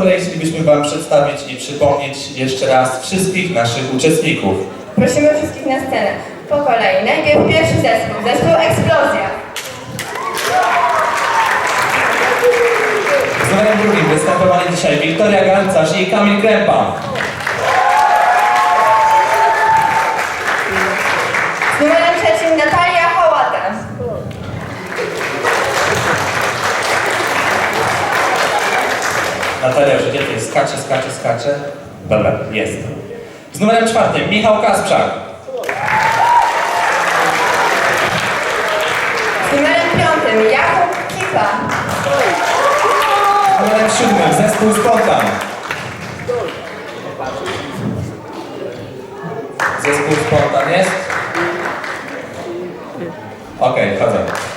kolei chcielibyśmy Wam przedstawić i przypomnieć jeszcze raz wszystkich naszych uczestników. Prosimy wszystkich na scenę. Po kolei. Najpierw pierwszy zespół, zespół Eksplozja. Z numerem drugim występowali dzisiaj Wiktoria Garncarz i Kamil Krępa. Natalia już idzie, skacze, skacze, skacze. Dobra, jest. Z numerem czwartym Michał Kasprzak. Z numerem piątym Jakub Kipa. Z numerem siódmym zespół Spontan. Zespół Spontan jest? Okej, chodzę.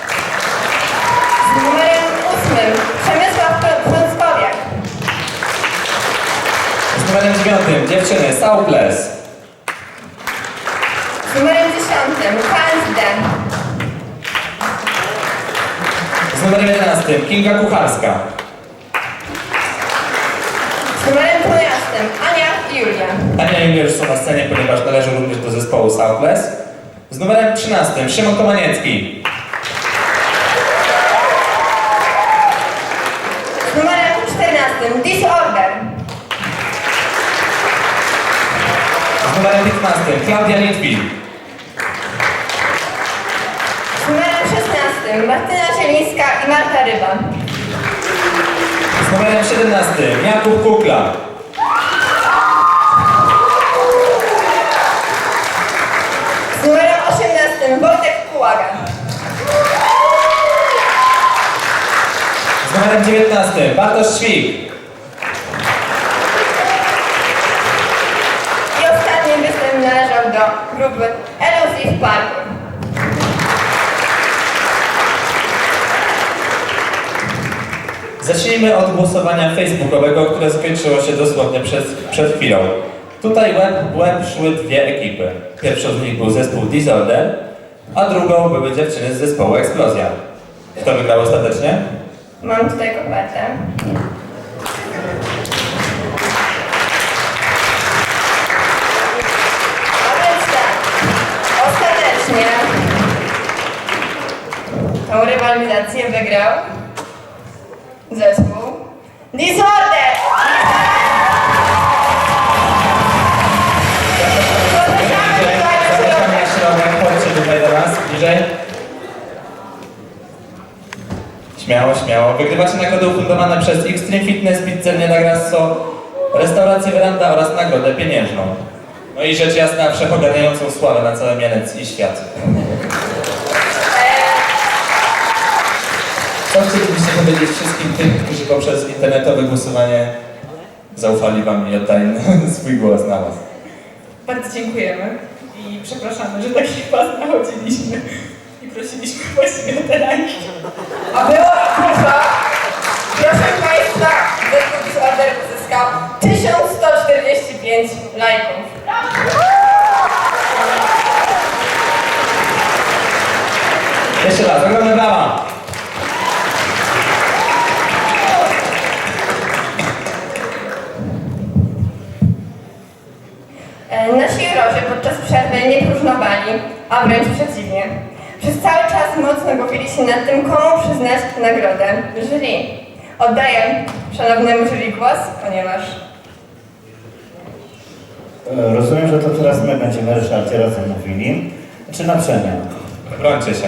Saubles. Z numerem dziesiątym KSD. Z numerem jedenastym Kinga Kucharska. Z numerem dwunastym Ania i Julia. Ania i Julia już są na scenie, ponieważ należą również do zespołu Saubles. Z numerem 13 Szymon Komaniecki. Z numerem czternastym Disorder. Z numerem 15 Klaudia Litwin. Z numerem szesnastym Martyna Zielińska i Marta Ryba. Z numerem 17 Jakub Kukla. Z numerem osiemnastym Wojtek Kułaga. Z numerem 19 Bartosz Świk. I ostatni występ do grupy Elusive Parku. Zacznijmy od głosowania facebookowego, które skończyło się dosłownie przed, przed chwilą. Tutaj w łeb szły dwie ekipy. Pierwszą z nich był zespół Disorder, a drugą były dziewczyny z zespołu Eksplozja. Kto wygrał ostatecznie? Mam tutaj kopertę. Tą rywalizację wygrał zespół Disorder! Zapraszam na środek, chodźcie tutaj do nas, bliżej. Śmiało, śmiało. Wygrywacie nagrody ufundowane przez Extreme Fitness, Pizzernie na Grasso, Restaurację Veranda oraz nagrodę pieniężną. No i rzecz jasna, wszechoganiającą sławę na cały Mielec i świat. Co chcielibyście powiedzieć wszystkim tym, którzy poprzez internetowe głosowanie zaufali Wam i oddali swój głos na Was? Bardzo dziękujemy i przepraszamy, że takich was nachodziliśmy i prosiliśmy właściwie o te lajki. A było kurwa, proszę Państwa, zespół Disorder uzyskał 1145 lajków. Jeszcze raz, ogromne brawa! A wręcz przeciwnie. Przez cały czas mocno głowili się nad tym, komu przyznać nagrodę jury. Oddaję szanownemu jury głos, ponieważ E, Rozumiem, że to teraz my będziemy Ryszardzie razem mówili. Czy na przemian? Brońcie się.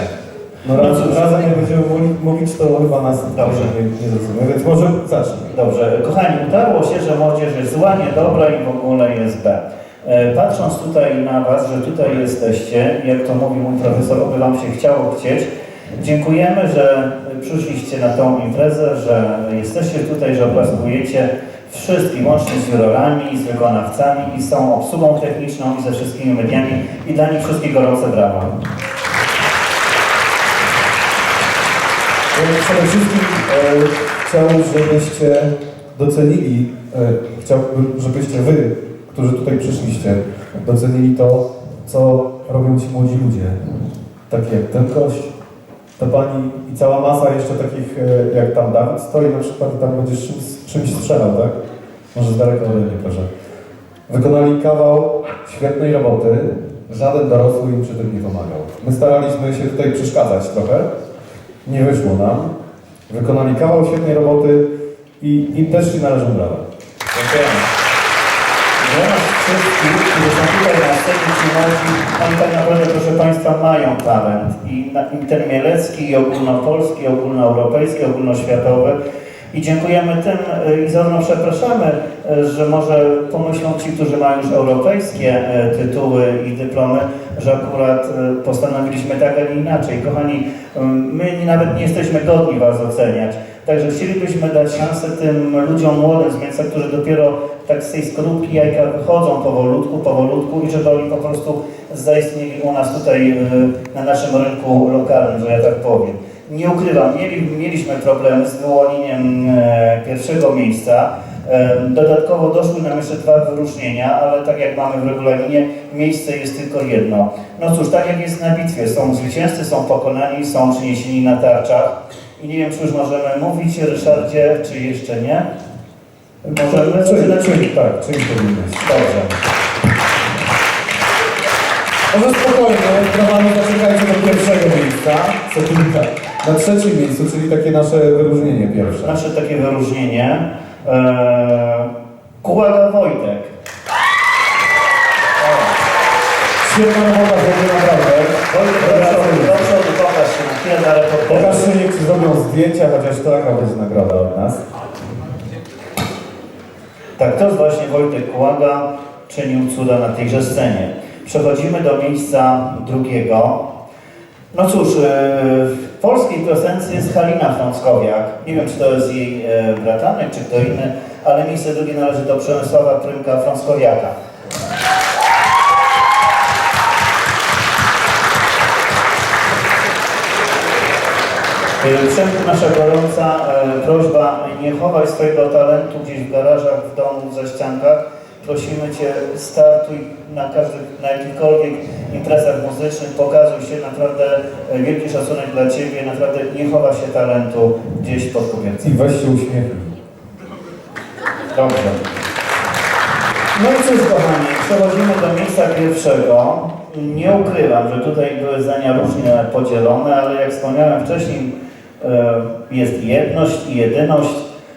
No razem, razem jak będziemy mówić- mówić, to chyba nas Dobrze. nie, nie zrozumie, więc może zacznij. Dobrze, kochani, udało się, że młodzież jest zła, niedobra i w ogóle jest B. E, Patrząc tutaj na Was, że tutaj jesteście, jak to mówi mój profesor, oby Wam się chciało chcieć, dziękujemy, że przyszliście na tą imprezę, że jesteście tutaj, że obrazujecie wszystkich, łącznie z jurorami, z wykonawcami i z tą obsługą techniczną i ze wszystkimi mediami i dla nich wszystkich gorące brawa. Ja Przede wszystkim e, chciałbym, żebyście docenili, e, chciałbym, żebyście wy, którzy tutaj przyszliście, docenili to, co robią ci młodzi ludzie. takie jak Tylkość, to pani i cała masa jeszcze takich e, jak tam Dawid stoi na przykład i tam będziesz czymś, czymś strzelał, tak? Może z daleka ode mnie, proszę. Wykonali kawał świetnej roboty, żaden dorosły im przy tym nie pomagał. My staraliśmy się tutaj przeszkadzać trochę, nie wyszło nam. Wykonali kawał świetnej roboty i im też się należą brawa. Dziękujemy. Wszystkich, którzy są tutaj na scenie przychodzi, oni tak naprawdę, proszę Państwa, mają talent i intermielecki, i ogólnopolski, i ogólnoeuropejski, i ogólnoświatowy. I dziękujemy tym e, i zarówno przepraszamy, e, że może pomyślą ci, którzy mają już europejskie e, tytuły i dyplomy, że akurat postanowiliśmy tak, a nie inaczej. Kochani, my nawet nie jesteśmy godni Was oceniać. Także chcielibyśmy dać szansę tym ludziom młodym z miasta, którzy dopiero tak z tej skorupki jajka wychodzą powolutku, powolutku i żeby oni po prostu zaistnieli u nas tutaj y, na naszym rynku lokalnym, że ja tak powiem. Nie ukrywam, mieli, mieliśmy problemy z wyłonieniem e, pierwszego miejsca. E, Dodatkowo doszły nam jeszcze dwa wyróżnienia, ale tak jak mamy w regulaminie, miejsce jest tylko jedno. No cóż, tak jak jest na bitwie, są zwycięzcy, są pokonani, są przyniesieni na tarczach. I nie wiem, czy już możemy mówić, Ryszardzie, czy jeszcze nie? Możemy? Czyli, czyli tak, czyli powinno być. Dobrze. Może spokojnie, prawami zaczekajcie do pierwszego miejsca. Sekunda. Na trzecim miejscu, czyli takie nasze wyróżnienie pierwsze. Nasze takie wyróżnienie. Eee, Kułaga Wojtek. Świetna robota, będzie naprawdę. Wojtek, do przodu, do chwilę, ale Pokażcie, niech ci zrobią zdjęcia, chociaż to taka będzie nagroda od nas. Tak, to jest właśnie Wojtek Kułaga, czynił cuda na tejże scenie. Przechodzimy do miejsca drugiego. No cóż, e, w polskiej piosence jest Halina Frąckowiak. Nie wiem, czy to jest jej e, bratanek, czy kto inny, ale miejsce drugie należy do Przemysława Prymka Frąckowiaka. Przemku, nasza gorąca e, prośba, nie chowaj swojego talentu gdzieś w garażach, w domu, ze ściankach. Prosimy Cię, startuj na, każdych, na jakichkolwiek imprezach muzycznych, pokazuj się, naprawdę e, wielki szacunek dla Ciebie, naprawdę nie chowa się talentu gdzieś pod I kobiercem. weź się uśmiechnij. Dobrze. No i cóż kochani, przechodzimy do miejsca pierwszego. Nie ukrywam, że tutaj były zdania różnie podzielone, ale jak wspomniałem wcześniej, jest jedność i jedyność.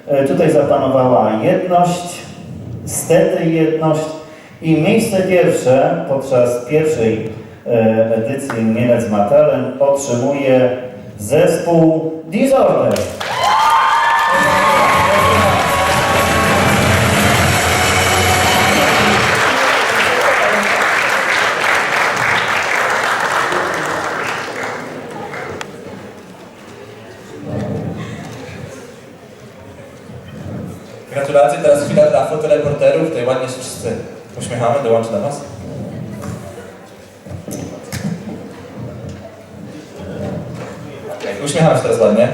E, Tutaj zapanowała jedność, stety jedność i miejsce pierwsze podczas pierwszej e, edycji Mielec ma talent otrzymuje zespół Disorder. Fotoreporterów, tutaj ładnie się wszyscy uśmiechamy, dołączę do Was. Okay, uśmiechamy się teraz ładnie.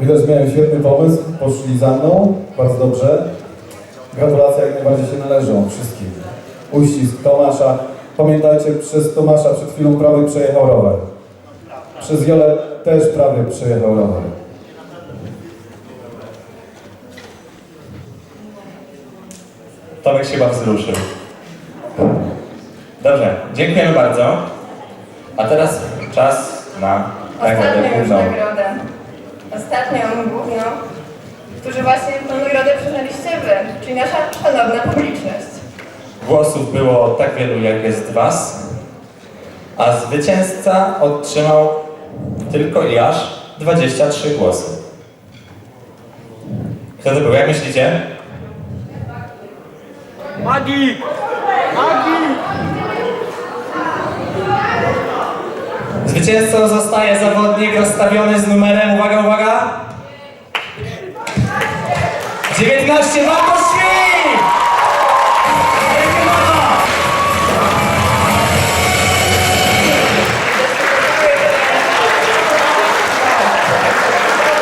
Widać, miałem świetny pomysł, poszli za mną, bardzo dobrze. Gratulacje jak najbardziej się należą wszystkim. Uścisk Tomasza. Pamiętajcie, przez Tomasza przed chwilą prawie przejechał rower. Przez Jolę też prawie przejechał rower. Tomek się chyba wzruszył. Dobrze, dziękujemy bardzo. A teraz czas na nagrodę Ostatnią główną. nagrodę. Ostatnią główną, którzy właśnie tę nagrodę przyznaliście Wy, czyli nasza szanowna publiczność. Głosów było tak wielu, jak jest Was, a zwycięzca otrzymał tylko i aż 23 głosy. Kto to był? Jak myślicie? Magik! Magik! Zwycięzcą zostaje zawodnik rozstawiony z numerem, uwaga, uwaga! 19 Marko Świt! Wielkie brawa!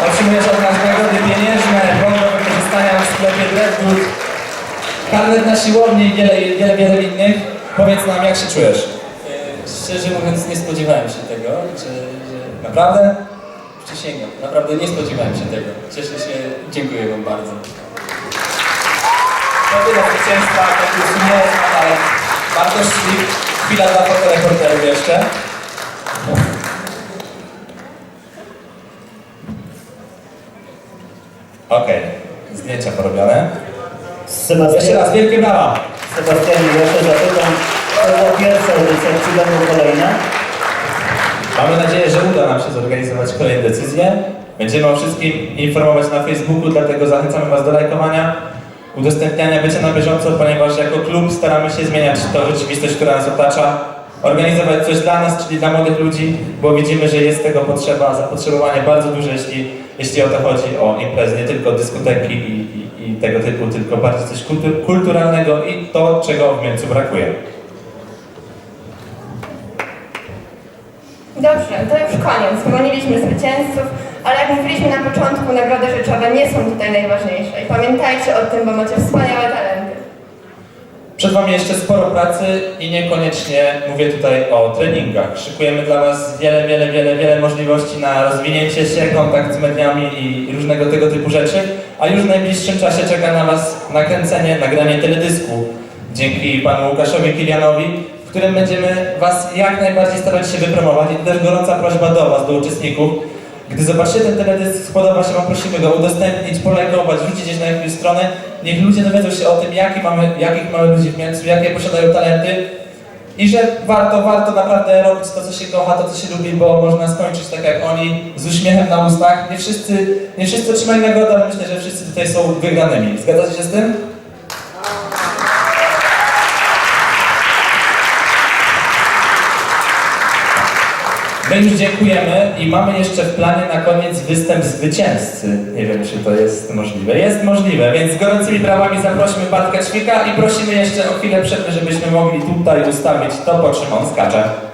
Otrzymujesz od nagrody pieniężne, wolno wykorzystania w sklepie Dreadwood. Karnet na siłowni i wiele, wiele, wiele innych. Powiedz nam, jak się czujesz? E, Szczerze mówiąc, nie spodziewałem się tego, że, że Naprawdę? przysięgam. Naprawdę nie spodziewałem się tego. Cieszę się, dziękuję Wam bardzo. To tyle zwycięstwa konkursu nie jest nadal Bartosz Ślik. Chwila dla fotoreporterów jeszcze. Okej, zdjęcia porobione. Sebastian, Jeszcze raz, wielkie brawa! Sebastianie, jeszcze zapytam, to była pierwsza edycja, czy będą kolejne? Mamy nadzieję, że uda nam się zorganizować kolejne decyzje. Będziemy o wszystkim informować na Facebooku, dlatego zachęcamy Was do lajkowania, udostępniania, bycia na bieżąco, ponieważ jako klub staramy się zmieniać tą rzeczywistość, która nas otacza, organizować coś dla nas, czyli dla młodych ludzi, bo widzimy, że jest tego potrzeba, zapotrzebowanie bardzo duże, jeśli, jeśli o to chodzi, o imprezy, nie tylko dyskoteki i, i, i tego typu, tylko bardziej coś kultu- kulturalnego i to, czego w Mielcu brakuje. Dobrze, to już koniec. Wyłoniliśmy zwycięzców, ale jak mówiliśmy na początku, nagrody rzeczowe nie są tutaj najważniejsze. I pamiętajcie o tym, bo macie wspaniałe talenty. Przed Wami jeszcze sporo pracy i niekoniecznie mówię tutaj o treningach. Szykujemy dla Was wiele, wiele, wiele, wiele możliwości na rozwinięcie się, kontakt z mediami i różnego tego typu rzeczy, a już w najbliższym czasie czeka na Was nakręcenie, nagranie teledysku. Dzięki Panu Łukaszowi Kilianowi, w którym będziemy Was jak najbardziej starać się wypromować. I to też gorąca prośba do Was, do uczestników, gdy zobaczycie ten teledysk, spodoba się Wam, prosimy go udostępnić, polajkować, wrzucić gdzieś na jakąś stronę. Niech ludzie dowiedzą się o tym, jaki mamy, jakich mamy ludzi w Mielcu, jakie posiadają talenty i że warto, warto naprawdę robić to, co się kocha, to, co się lubi, bo można skończyć tak jak oni, z uśmiechem na ustach. Nie wszyscy, nie wszyscy otrzymają nagrodę, ale myślę, że wszyscy tutaj są wygranymi. Zgadzacie się z tym? My już dziękujemy i mamy jeszcze w planie na koniec występ zwycięzcy. Nie wiem, czy to jest możliwe. Jest możliwe, więc z gorącymi brawami zaprosimy Bartka Ćwika i prosimy jeszcze o chwilę przerwy, żebyśmy mogli tutaj ustawić to, po czym on skacze.